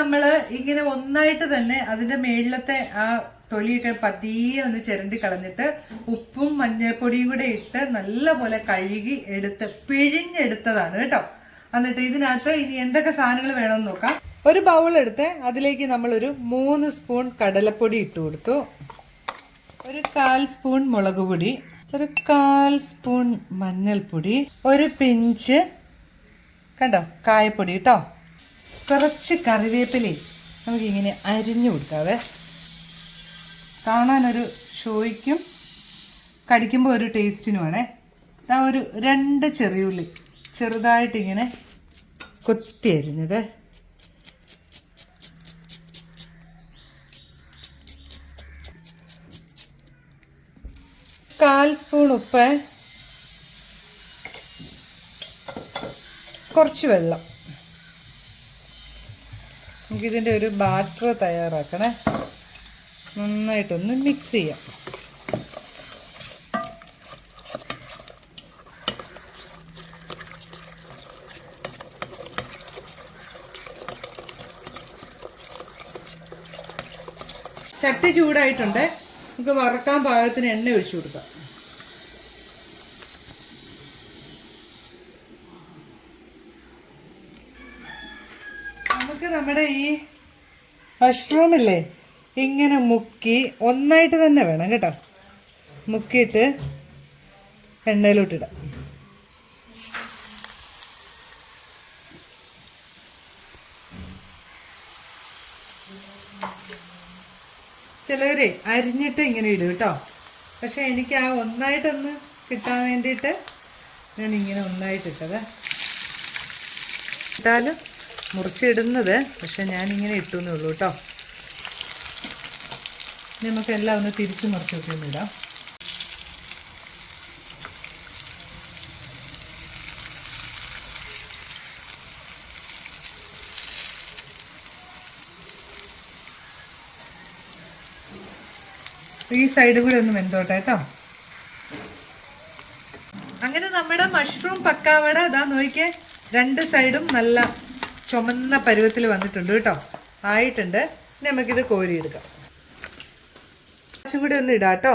നമ്മൾ ഇങ്ങനെ ഒന്നായിട്ട് തന്നെ അതിന്റെ മേളിലത്തെ ആ തൊലിയൊക്കെ പതിയെ ഒന്ന് ചിരണ്ടി കളഞ്ഞിട്ട് ഉപ്പും മഞ്ഞൾപ്പൊടിയും കൂടെ ഇട്ട് നല്ലപോലെ കഴുകി എടുത്ത് പിഴിഞ്ഞെടുത്തതാണ് കേട്ടോ. എന്നിട്ട് ഇതിനകത്ത് ഇനി എന്തൊക്കെ സാധനങ്ങൾ വേണമെന്ന് നോക്കാം. ഒരു ബൗൾ എടുത്ത് അതിലേക്ക് നമ്മളൊരു മൂന്ന് സ്പൂൺ കടലപ്പൊടി ഇട്ട് കൊടുത്തു. ഒരു കാൽ സ്പൂൺ മുളക് പൊടി ഒരു കാൽ സ്പൂൺ മഞ്ഞൾപ്പൊടി ഒരു പിഞ്ച് കണ്ടോ? കായപ്പൊടി കേട്ടോ കുറച്ച് കറിവേപ്പിലേ നമുക്കിങ്ങനെ അരിഞ്ഞു കൊടുക്കാവേ. കാണാനൊരു ഷോയ്ക്കും കടിക്കുമ്പോൾ ഒരു ടേസ്റ്റിനുമാണേ. ഇതാ ഒരു രണ്ട് ചെറിയുള്ളി ചെറുതായിട്ടിങ്ങനെ കൊത്തി അരിഞ്ഞത്. കാൽ സ്പൂൺ ഉപ്പ് കുറച്ച് വെള്ളം. നമുക്കിതിന്റെ ഒരു ബാറ്റർ തയ്യാറാക്കണേ. നന്നായിട്ടൊന്ന് മിക്സ് ചെയ്യാം. ചട്ടി ചൂടായിട്ടുണ്ട്. നമുക്ക് വറക്കാൻ പാകത്തിന് എണ്ണ ഒഴിച്ചു കൊടുക്കാം. നമ്മുടെ ഈ മഷ്റൂമില്ലേ ഇങ്ങനെ മുക്കി ഒന്നായിട്ട് തന്നെ വേണം കേട്ടോ. മുക്കിയിട്ട് എണ്ണയിലോട്ടിടാം. ചിലവരെ അരിഞ്ഞിട്ട് ഇങ്ങനെ ഇടും കേട്ടോ. പക്ഷെ എനിക്ക് ആ ഒന്നായിട്ടൊന്ന് കിട്ടാൻ വേണ്ടിയിട്ട് ഞാൻ ഇങ്ങനെ ഒന്നായിട്ടിട്ടത്. ഇട്ടാലും മുറിച്ചിടുന്നത്. പക്ഷെ ഞാനിങ്ങനെ ഇട്ടുന്നേ ഉള്ളൂ കേട്ടോ. നമുക്ക് എല്ലാം ഒന്ന് തിരിച്ചു മറിച്ചൊക്കെ ഇടാം. ഈ സൈഡ് കൂടെ ഒന്ന് വെന്തോട്ടെ കേട്ടോ. അങ്ങനെ നമ്മുടെ മഷ്റൂം പക്കാവട ഇതാ നോക്കിയേ. രണ്ട് സൈഡും നല്ല ചുമന്ന പരുവത്തിൽ വന്നിട്ടുണ്ട് കേട്ടോ. ആയിട്ടുണ്ട്. ഇനി നമുക്കിത് കോരിയെടുക്കാം. കുറച്ചും കൂടി ഒന്ന് ഇടാം കേട്ടോ.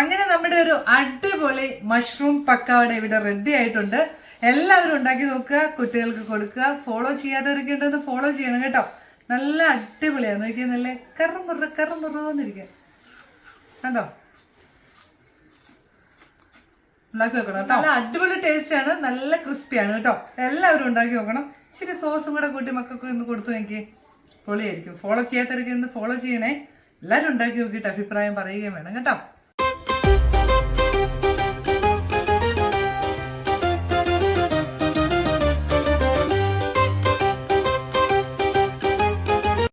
അങ്ങനെ നമ്മുടെ ഒരു അടിപൊളി മഷ്റൂം പക്കാവട ഇവിടെ റെഡി ആയിട്ടുണ്ട്. എല്ലാവരും ഉണ്ടാക്കി നോക്കുക കുട്ടികൾക്ക് കൊടുക്കുക ഫോളോ ചെയ്യാത്തവരൊക്കെ ഉണ്ടെന്ന് ഫോളോ ചെയ്യണം കേട്ടോ. നല്ല അടിപൊളിയാണ്. നോക്കിയാൽ നല്ല കറുമുറ കറുമുറന്നിരിക്കുക കണ്ടോ? ഉണ്ടാക്കി വെക്കണം കേട്ടോ. നല്ല അടിപൊളി ടേസ്റ്റ് ആണ്. നല്ല ക്രിസ്പിയാണ് കേട്ടോ. എല്ലാവരും ഉണ്ടാക്കി നോക്കണം ഇച്ചിരി സോസും കൂടെ കൂട്ടി മക്കൾക്ക് ഒന്ന് കൊടുത്തു എനിക്ക് പൊളിയായിരിക്കും. ഫോളോ ചെയ്യാത്തവരൊക്കെ ഒന്ന് ഫോളോ ചെയ്യണേ. എല്ലാവരും ഉണ്ടാക്കി നോക്കിയിട്ട് അഭിപ്രായം പറയുകയും വേണം കേട്ടോ.